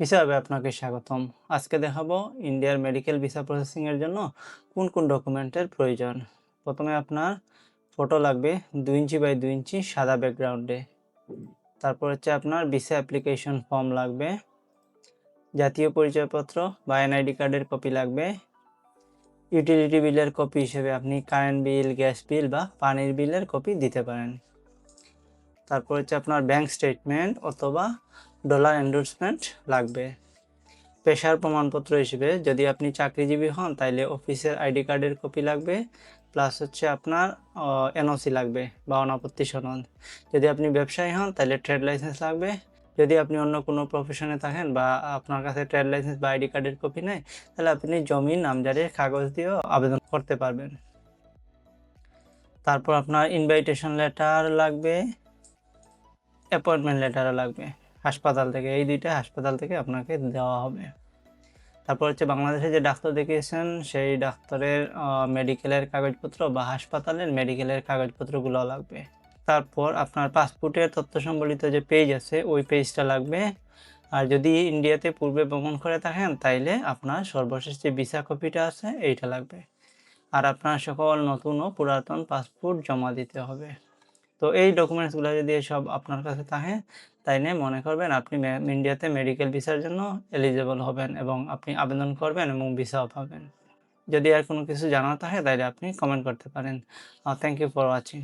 ভিসাবে আপনাকে স্বাগতম। আজকে দেখাবো ইন্ডিয়ার মেডিকেল ভিসা প্রসেসিং এর জন্য কোন কোন ডকুমেন্টের প্রয়োজন। প্রথমে আপনার ফটো লাগবে দুই ইঞ্চি বাই দুই ইঞ্চি সাদা ব্যাকগ্রাউন্ডে তারপর হচ্ছে আপনার ভিসা অ্যাপ্লিকেশন ফর্ম লাগবে। জাতীয় পরিচয়পত্র বা এনআইডি কার্ডের কপি লাগবে। ইউটিলিটি বিলের কপি হিসেবে আপনি কারেন্ট বিল গ্যাস বিল বা পানির বিলের কপি দিতে পারেন। তারপর হচ্ছে আপনার ব্যাংক স্টেটমেন্ট অথবা ডলার এন্ডোর্সমেন্ট লাগবে। পেশার প্রমাণপত্র হিসেবে যদি আপনি চাকরিজীবী হন, তাইলে অফিসের আইডি কার্ডের কপি লাগবে প্লাস হচ্ছে আপনার এনওসি লাগবে বা অনাপত্তি সনদ। যদি আপনি ব্যবসায়ী হন তাহলে ট্রেড লাইসেন্স লাগবে। যদি আপনি অন্য কোনো প্রফেশনে থাকেন বা আপনার কাছে ট্রেড লাইসেন্স বা আইডি কার্ডের কপি নেই, তাহলে আপনি জমির নামজারির কাগজ দিয়েও আবেদন করতে পারবেন। তারপর আপনার ইনভাইটেশন লেটার লাগবে অ্যাপয়েন্টমেন্ট লেটারও লাগবে। হাসপাতাল থেকে, এই দুইটা হাসপাতাল থেকে আপনাকে দেওয়া হবে। তারপর হচ্ছে বাংলাদেশে যে ডাক্তার দেখিয়েছেন, সেই ডাক্তারের মেডিকেলের কাগজপত্র বা হাসপাতালের মেডিকেলের কাগজপত্রগুলো লাগবে। তারপর আপনার পাসপোর্টের তথ্য সম্বলিত যে পেজ আছে, ওই পেজটা লাগবে। আর যদি ইন্ডিয়াতে পূর্বে ভ্রমণ করে থাকেন, তাইলে আপনার সর্বশেষ যে ভিসা কপিটা আছে, এইটা লাগবে। আর আপনার সকল নতুন ও পুরাতন পাসপোর্ট জমা দিতে হবে। তো এই ডকুমেন্টসগুলো যদি সব আপনার কাছে থাকে তাইলে মনে করবেন আপনি ইন্ডিয়াতে মেডিকেল ভিসার জন্য এলিজেবল হবেন এবং আপনি আবেদন করবেন এবং ভিসাও পাবেন। যদি আর কোনো কিছু জানা থাকে তাহলে আপনি কমেন্ট করতে পারেন। Thank you for watching